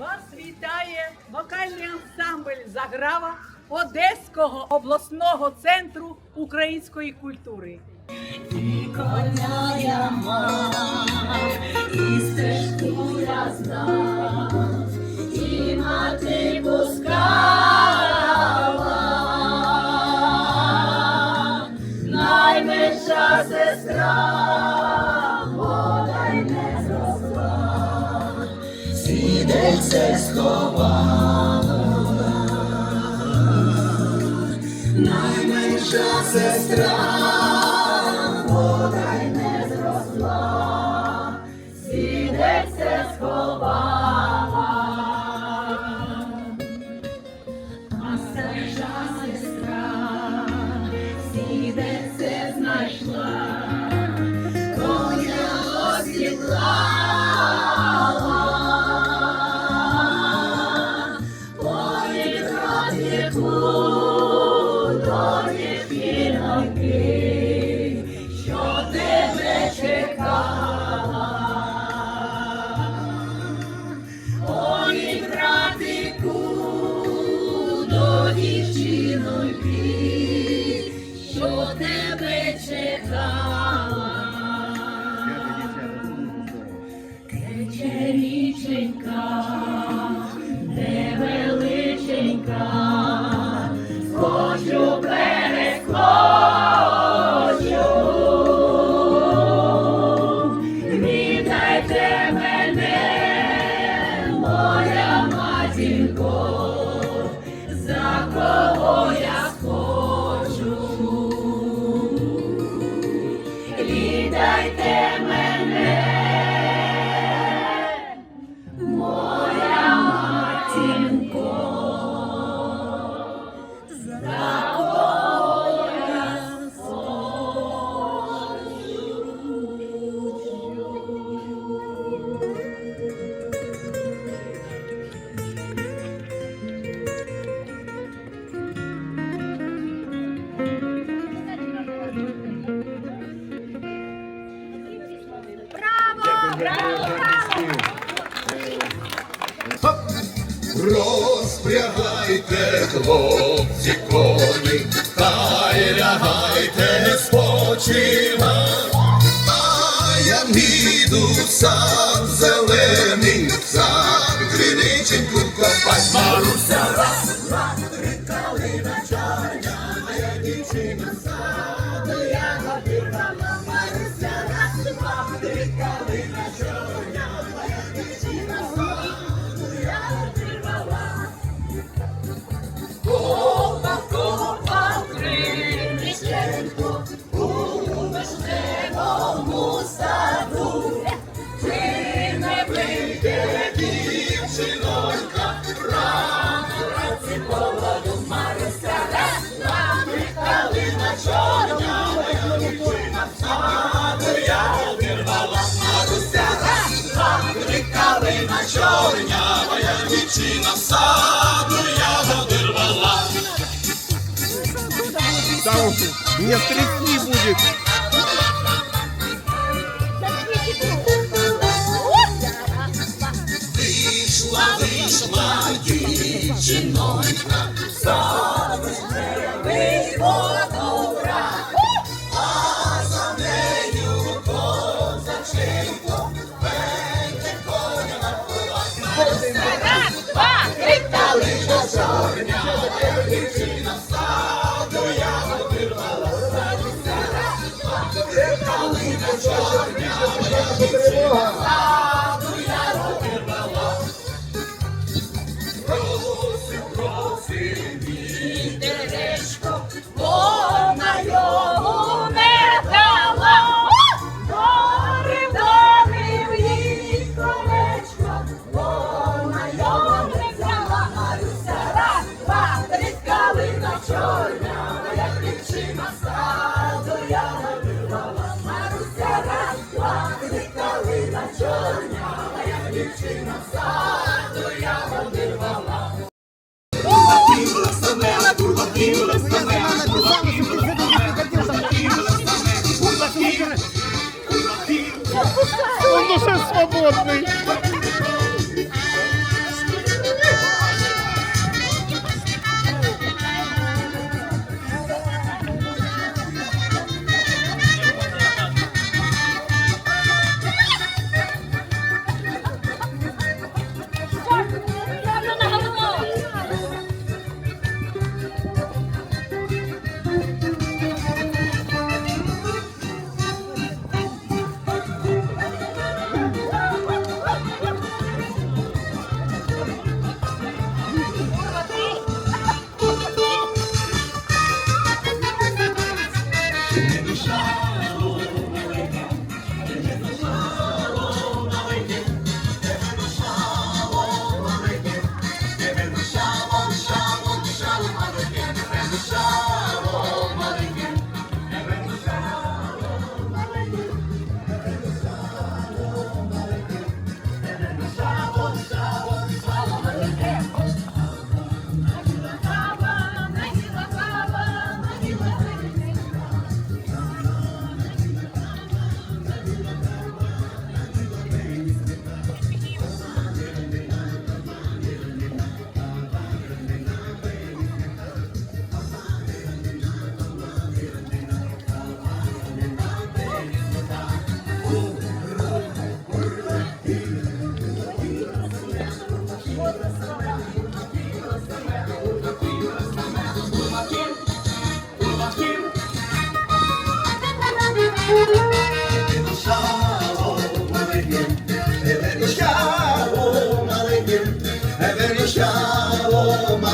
Вас вітає вокальний ансамбль Заграва Одеського обласного центру української культури. І Коня я мав, і стежку я знав, і мати пускала, найменша сестра, сідеться сховала, найменша сестра до дівчиноньки, що тебе чекала. Тече річенька, Розпрягайте, хлопці, коні, хай лягайте спочива, а я піду в сад зелений, сад криниченьку копать. Маруся раз, два, три калина чорня, дівчинонька, рано вранці поводу Маруся, раз, два, три, калина чорня, дівчина саду, я обірвала. Маруся, три, калина чорня, моя дівчина саду, я обірвала. Там мне трясти будет. Вийшла, вийшла дівчинонька, Ви добра, а за нею козаченько, пеньке коня напила. раз, два, три, калина Чорня, моя дівчина саду, я вирвала. Раз, два, обірвала. Калина чорня, моя дівчина саду, Свободный. Evvel iştah olmaz